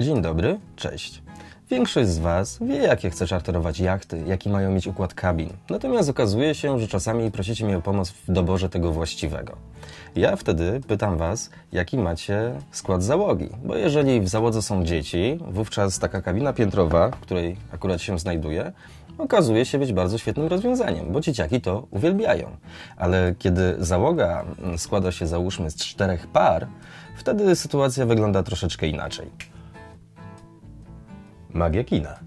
Dzień dobry, cześć. Większość z Was wie, jakie chce czarterować jachty, jaki mają mieć układ kabin. Natomiast okazuje się, że czasami prosicie mnie o pomoc w doborze tego właściwego. Ja wtedy pytam Was, jaki macie skład załogi. Bo jeżeli w załodze są dzieci, wówczas taka kabina piętrowa, w której akurat się znajduję, okazuje się być bardzo świetnym rozwiązaniem, bo dzieciaki to uwielbiają. Ale kiedy załoga mm, składa się załóżmy z czterech par, wtedy sytuacja wygląda troszeczkę inaczej. Magia kina.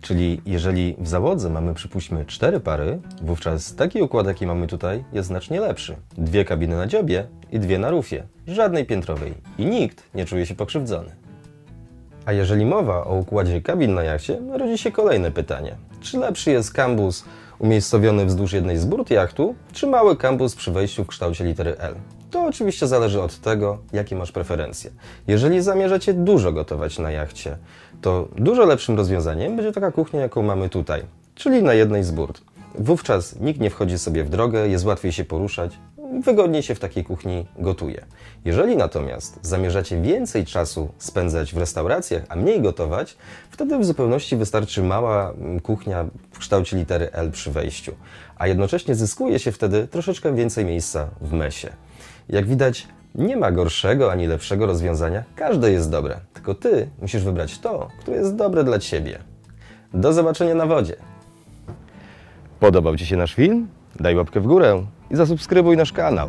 Czyli jeżeli w załodze mamy przypuśćmy cztery pary, wówczas taki układ, jaki mamy tutaj, jest znacznie lepszy. Dwie kabiny na dziobie i dwie na rufie. Żadnej piętrowej. I nikt nie czuje się pokrzywdzony. A jeżeli mowa o układzie kabin na jachcie, rodzi się kolejne pytanie. Czy lepszy jest kambus umiejscowiony wzdłuż jednej z burt jachtu, czy mały kambus przy wejściu w kształcie litery L? To oczywiście zależy od tego, jakie masz preferencje. Jeżeli zamierzacie dużo gotować na jachcie, to dużo lepszym rozwiązaniem będzie taka kuchnia, jaką mamy tutaj, czyli na jednej z burt. Wówczas nikt nie wchodzi sobie w drogę, jest łatwiej się poruszać, wygodniej się w takiej kuchni gotuje. Jeżeli natomiast zamierzacie więcej czasu spędzać w restauracjach, a mniej gotować, wtedy w zupełności wystarczy mała mm, kuchnia w kształcie litery L przy wejściu, a jednocześnie zyskuje się wtedy troszeczkę więcej miejsca w mesie. Jak widać, nie ma gorszego ani lepszego rozwiązania, każde jest dobre, tylko ty musisz wybrać to, które jest dobre dla ciebie. Do zobaczenia na wodzie. Podobał Ci się nasz film? Daj łapkę w górę i zasubskrybuj nasz kanał.